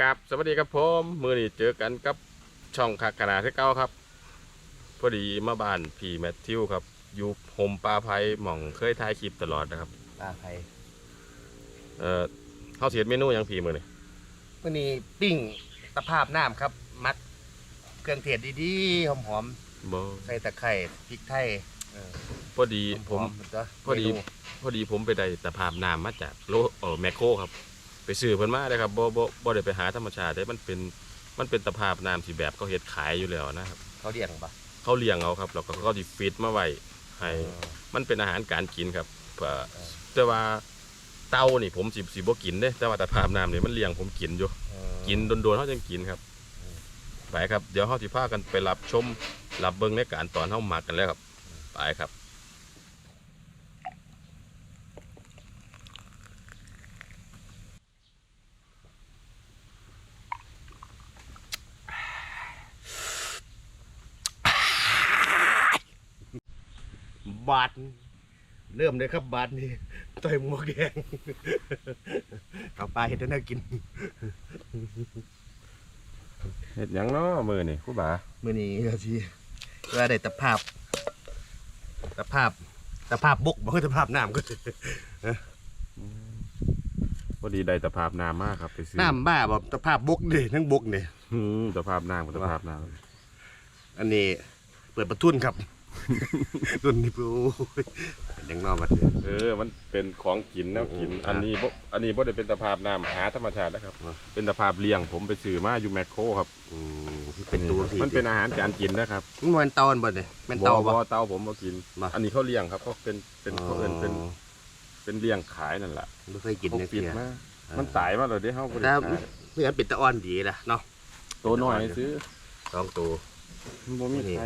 กับสวัสดีครับผมมือนี้เจอกันกับช่องคักขนาดที่เก้าครับ พอดีมาบ้านพี่แมทธิวครับ อยู่โฮมปลาไพหม่องเคยถ่ายคลิปตลอดนะครับปลาไผ่เอ่อเขาเสียเมนูหยังพี่มือนี่วันนี้ปิ้งตะภาพน้ำครับ มัดเครื่องเทศดีๆหอมบ่ๆใส่ตะไคร้พริกไทยเออพอดีผม หอๆจ้ะพอดี เมนูพอดีผมไปได้ตะภาพน้ำมาจากโลเออแมคโครครับ ไปซื้อเพิ่นมาเลยครับบ่บ่บ่ได้ไปหาธรรมชาติได้มันเป็นมันเป็นตะภาพน้ำที่แบบเขาเฮ็ดขายอยู่แล้วนะครับ เขาเลี้ยงปะเขาเลี้ยงเอาครับแล้วก็เขาสิฟีดมาไว้ให้เออมันเป็นอาหารการกินครับเอ่อแต่ว่าเต้านี่ผมสิสิบ่กินเด้แต่ว่าแต่ภาพน้ำนี่มันเลี้ยงผมกินอยู่เออกินโดนๆเขาจังกินครับไปครับ เดี๋ยวเขาสิพากันไปรับชมรับเบิ่งในการตอนเฮาหมักกันแล้วครับ ไปครับ บาดเริ่มเลยครับบาดนี่ต่อยหมวกแดงเอาปลาเห็ดแล้วน่ากินเฮ็ดหยังเนาะมื้อนี่ครูบามื่อนี้ก็สิว่าได้ตะภาพตะภาพตะภาพบกบ่คือตะภาพน้ำก็พอดีได้แต่ภาพน้ำมากครับไปซื้อน้ำบ้าบ่ตะภาพบกเด้ทั้งบกเด้อืมแต่ภาพน้ำกับแต่ภาพน้อันนี้เปิดประทุนครับ รุ่นนี้โอ้ยยังนอกมาเถอะำเออ มันเป็นของกินแนวกินอืมอันนี้บ่อันนี้บ่ได้เป็นตะภาพน้ำหาธรรมชาตินะครับอ่าเป็นตะภาพเลี้ยงผมไปซื้อมาอยู่แมคโครครับอืมเป็นตัวสิมันเป็นอาหารการกินนะครับมันมันเตาอันบ่เนี่ยเป็นเตาบ่บ่เตาผมบ่กินบ่อันนี้เขาเลี้ยงครับเขาเป็นเป็นเขาเอิ้นเป็นอ๋อเป็นเลี้ยงขายนั่นแหละบ่เคยกินเขาเลยปิดเสียมามันตายมาแล้วเด้เฮาบ่ได้แต่ขายเพื่อนเป็นตะอ่อนดีล่ะเนาะตัวน้อยซื้อสองตัวมันบ่มีใคร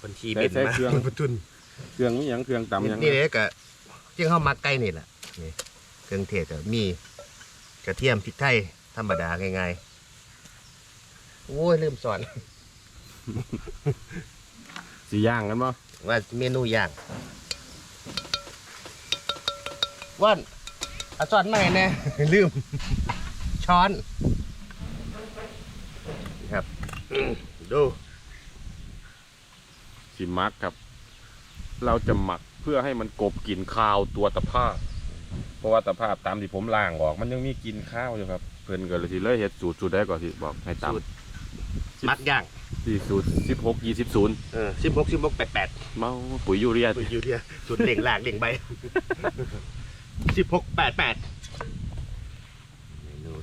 คนชีใส่เป็นใส่มาเครื่องประทุนเครื่องนี้หยังเครื่องตำหยังนี่เลยก็ที่เข้ามาใกล้นี่แหละนี่เครื่องเทศก็มีกระเทียมพริกไทยธรรมดาง่ายๆโอ้ยลืมสอนสิย่างกันบ่ว่าเมนูย่างว่านเอาช้อนมาให้แน่ ลืม ช้อน ครับอืมดูสิห มักครับ เราจะหมักเพื่อให้มันกลบกลิ่นคาวตัวตะภาพเพราะว่าตะภาพตามที่ผมล้างออก มันยังมีกลิ่นข้าวอยู่ครับ เพิ่นก็เลยสิเลยเฮ็ดสูตรสูตรได้ก่อนที่บอกให้ตามสูตร มักย่างที่สูตร16 20 0เออสิบหกสิบหกแปดแปดเมาปุ๋ยยูเรียปุ๋ยยูเทียสูตรเล่งหลากเล่งใบสิบหกแปดแปดเมนู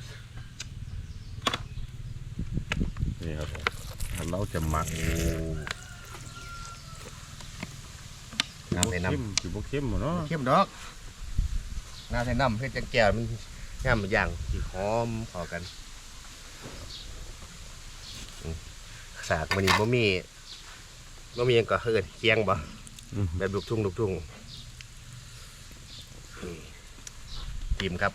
นี่ครับอันเราจะหมัก น้ำ ใส่น้ำเข้มสิบ่เข้มบ่เนาะเข้มดอกน้ำใส่น้ำเพื่อจะแก้วมันย่ำย่างที่หอมเข้ากันอืมสากมันนี่บ่มีบ่มีหยังก็เฮิดเคียงบ่อืมแบบลูกทุ่งลูกทุ่งนี่จิ้มครับ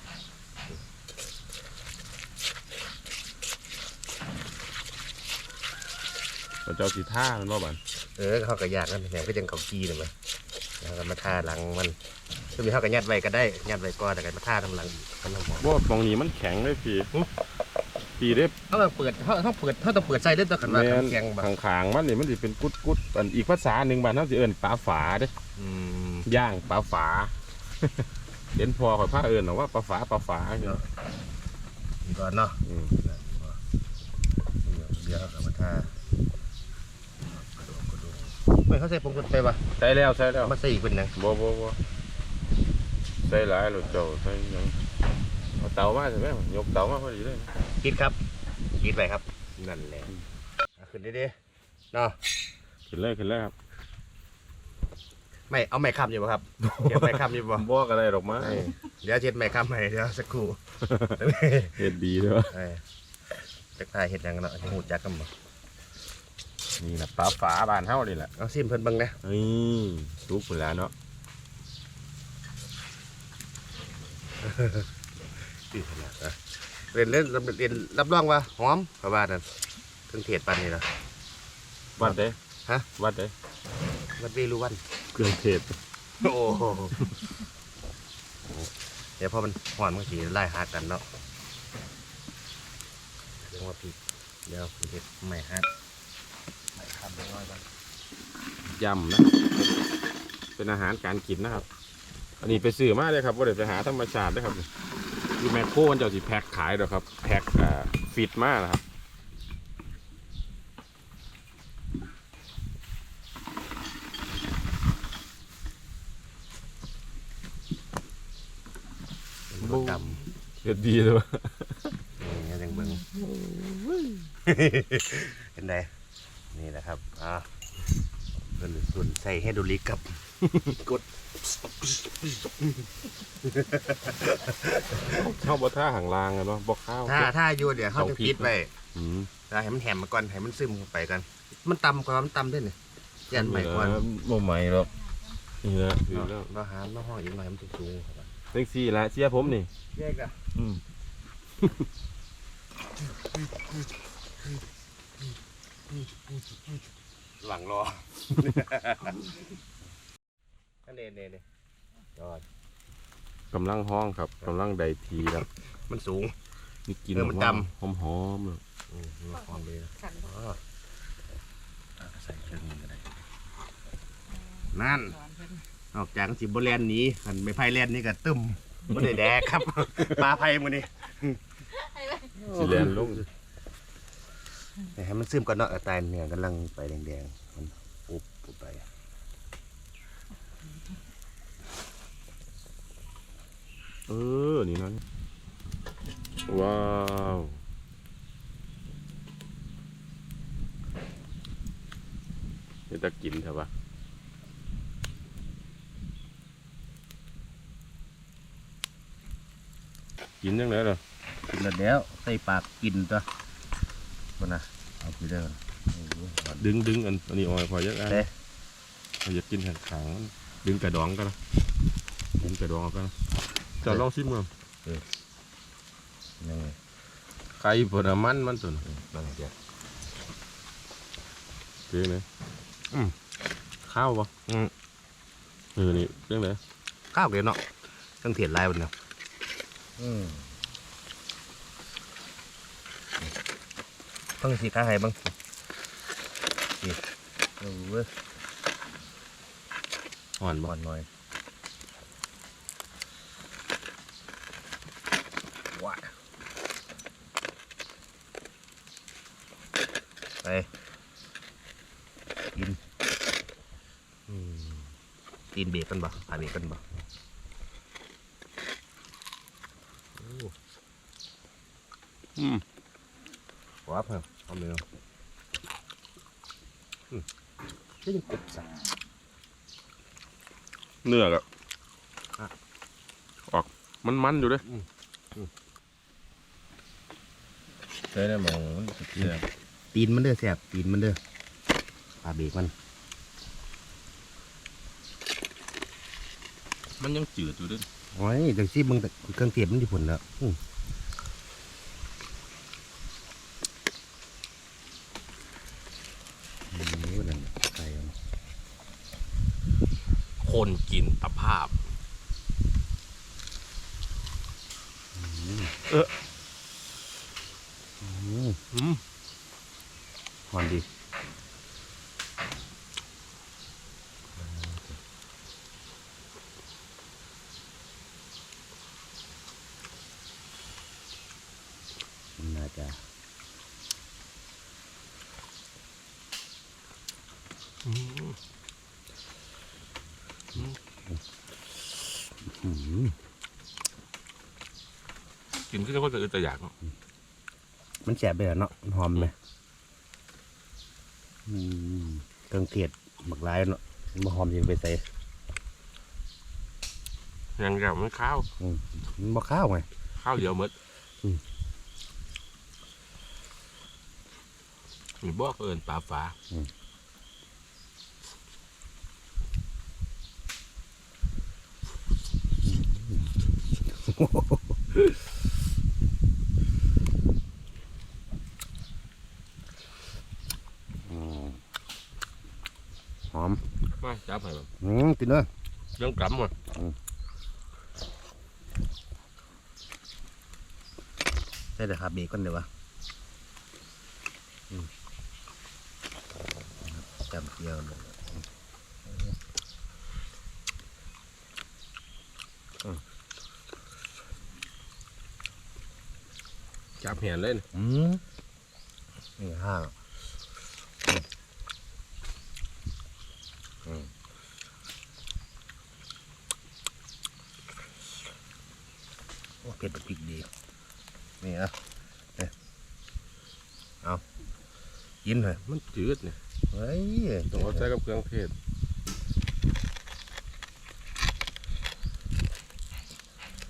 เราจะเอาสีท่ามันบ่บัดเออเขาก็ยากนั่นแหละก็จังเขากีนี่มั้ย แล้วก็มาทาหลังมันก็มีเขาก็ยัดไว้ก็ได้ยัดไว้ก่อนแต่ก็มาทาทำหลังทำหลังหอมบ่มองนี้มันแข็งเลยพี่พี่เด้เขาต้องเปิดเขาต้องเปิดเขาต้องเปิดใส่ด้วยตัวกันว่าแม่นแข็งแบบข้างๆมันนี่มันสิเป็นกุดๆอันอีกภาษาหนึงบ้านเฮาสิเอิ้นปลาฝาเด้อืม ย่างปลาฝาเห็นพอข่อยพาเอิญหรอว่าปลาฝาปลาฝาเนาะ ก่อนเนาะอืม เดี๋ยวเขาก็มาทา ไม่เขาใส่ผงกันไปวะใส่แล้วใส่แล้วมาใส่อีกเป็นหนังบ่บ่บ่ใส่หลายหรือเจ้าใส่หยังเอาเตามาใช่ไหมยกเตามาพอดีเลยกินครับกินไปครับนั่นแหละเอาขึ้นดีๆเนาะขึ้นเลยขึ้นเลยครับไม่เอาไม้ค้ำอยู่ป่ะครับเก็บไม้ค้ำอยู่ป่ะบ่ก็ได้ดอกไม้เออเดี๋ยวเช็ดไม้ค้ำให้เดี๋ยวสักครู่เฮ็ดดีเด้อเออจักทายเห็ดหยังกันเนาะหูจักกันบ่ นี่ล่ะปลาฝาบ้านเฮานี่แหละเอาซิมเพิ่นเบิ่งนะนี่สุกพุ่นแล้วเนาะอือขนาดนะเรียนเล่นเรียนรับรองว่าหอมเพราะว่านั่นเครื่องเทศปันนี่นะวัดเด้ฮะวัดเด้วัดเวรุวันเครื่องเทศโอ้โหเดี๋ยวพอมันหอนมันสีไล่หากันเนาะหัวพริกเดี๋ยวเห็ดใหม่ฮัดใหม่ ทำน้อยก่อนยำนะ เป็นอาหารการกินนะครับ อันนี้ไปซื้อมาเลยครับว่าเดี๋ยวไปหาธรรมชาตินะครับอยู่แมคโครมันจะเอาสิแพ็คขายเด้อครับ แพ็คฟิตมากนะครับเป็นรสดำเด็ดดีเลยนี่ยังเบิ่งเป็นไง นี่แหละครับ อ่าเป็นส่วนใส่ไฮโดรลิกกับ กดชอบบ่ท่าหางลางอะเนาะบ่ข้าวถ้าถ้าอยู่เดี๋ยวเขาจะเอาพริกปิดไว้อืมแล้วให้มันแหมมาก่อนให้มันซึมเข้าไปกัน มันตำก่อนมันตำด้วยนี่ยันใหม่ก่อนบ่ใหม่หรอกนี่นะคือแล้วเราหารมาห้องอีกหน่อยมันสูงๆครับเล็กซี่ละเชียร์ผมนี่แยกอะอืม หลังรออันเด่นเด่นยอดกำลังห้องครับกำลังใดทีครับมันสูงนี่กินเออมันดหอมหอมๆเลยอืมมันหอมดีนะขันอ๋ออะใส่เครื่องมือก็ได้นั่นหวานเพิ่นนอกจากสิบแลนหนี้หันไม่ไพ่แลนนี่ก็ตึมไม่ได้แดกครับ ปลาไพ่มือนี่สีแลนลง ให้มันซึมก่อนเนาะเอาตายเนี่ยกำลังไปแดงๆมันปุ๊บปุ๊บไปเออ นี่นะว้าวเดี๋ยวจะกินเถอะปะกินยังไงเหรอกินแล้วแล้วใส่ปากกินตัวคนนะ เอาไปเด้อโอ้โหหวานดึงดึงอันอันนี้ออยพอเยอะอะเด้พออยากกินแห้งขางมันดึงกระดองกันนะดึงกระดองออกกันนะจะลองชิมมั้งยังไงไข่ผลมันมันตัวน่ะนั่นเดี๋ยวเจ๊เลยอืมข้าวปะอืม เออนี่เรื่องไหนข้าวเดียวเนาะตั้งเถียนลายบนเนาะอืม เพิ่งสีข้าให้บ้างนี่โอ้โหอ่อนบบ่อลหน่อยว้าไปกินอืมกินเบรกกันบ่พาเบรกกันบ่โอ้ อืม ว้าเพิ่มเอาเนื้ออืมนี่ยังกรุบสัเนื้อก็อะออกมันมันๆอยู่เด้ใช่ได้มองมันตีนมันเด้อแสบตีนมันเด้อปลาเบรกมัน มันยังจืดอยู่เด้โอ้ยจังซี่มึงแต่เครื่องเทียบมันที่ผลแล้วอืมโอ้ยนั่นน่ะไก่เอา คนกินตะภาพอืมอืมหอนดีน่าจะอืม กินก็จะก็จะอึดแต่อยากเนาะมันแสบไปเหรอเนาะมันหอมไหมอืมเครื่องเทศหมักหลายเนาะมันหอมยังไปใส่ยังแบบมันข้าวมันบ่ข้าวไงข้าวเดียวหมดอืมมีบอกเอินปลาฟ้า หอมมาจับให้แบบอืมกินเด้อยังกำว่ะใช่เลยครับเบคอนเดี๋ยววะจำเที่ยวเลย จับแหนเลยนะอืมนี่ห้างอืมโอ้เผ็ดแบบพริกดี นี่อะเนี่ยเอากินเลยมันจืดเนี่ยเฮ้ยต้องเอาใส่กับเครื่องเทศ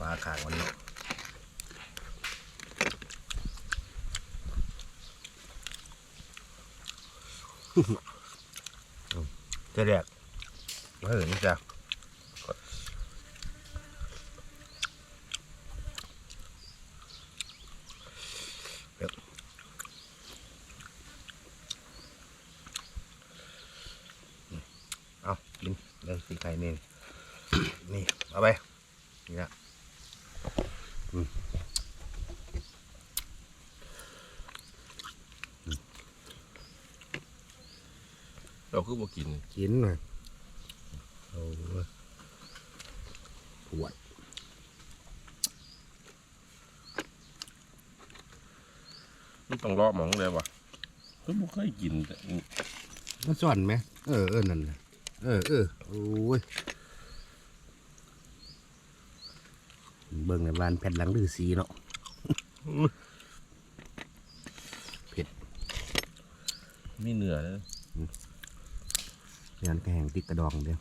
ปลาขางมันเน จะแดกเฮ้ยนี่จ้ะเดี๋ยวเอากินเลยสีไข่นี่นี่ เอาไป นี่นะ เรา คือบ่กินกินหน่อยโอ้ยปวดมันต้องรอหมองเลยว่ะคือบ่เคยกินแต่มันซ่อนไหมเออเออนั่นน่ะเออเออโอ้ยเบิ่งในบ้านแผ่นหลังดือสีเนาะมีเนื้อเลย ยันแกงติดกระดองเดียว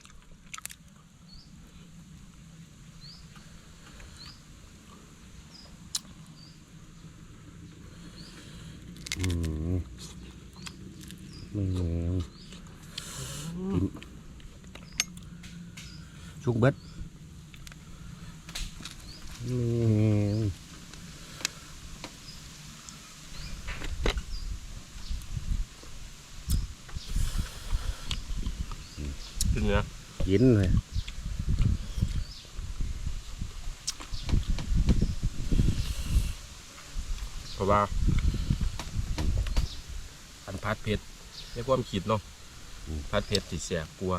อืมอืมกินชุกเบิดอืม กิ นเนื้อกินเลยเพราะว่าอันพัดเผ็ดในความคิดเนาะพัดเผ็ดสิแสบกลัว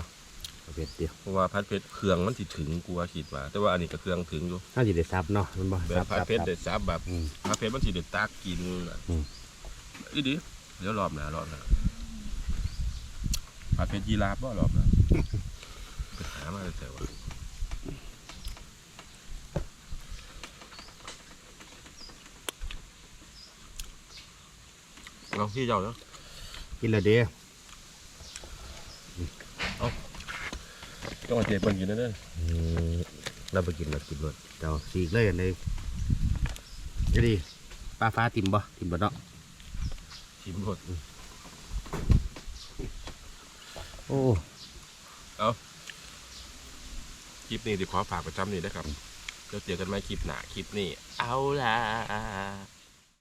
เอาเผ็ดเดียวเพราะว่าพัดเผ็ดเครื่องมันสิถึงกลัวคิดว่า แต่ว่าอันนี้ก็เครื่องถึงอยู่น่าจะได้ซับเนาะมันบ่แบบซับพัดซับเผ็ดซับเด็ดซับแบบอืมพัดเผ็ดมันสิเด็ดตากกินน่ะอืมอีดีเดี๋ยวรอบหน้ารอบหน้าพัดเผ็ดยีราฟบ่รอบหน้า ไปหามาแต่ว่าเราที่เจ้าเนาะกินเลยเดียวต้องมาเจ็บคนกินนั่นเด้ออืมเราไปกินเรากินรสเจ้าสีกเลยอันนี้ก็ดีปลาฟ้าติ่มบ่ติ่มบ่เนาะชิมหมดโอ้ คลิปนี้เดี๋ยวขอฝากประจำนี่นะครับเดี๋ยวเจอกันไหมคลิปหนาคลิปนี้ เอาล่ะ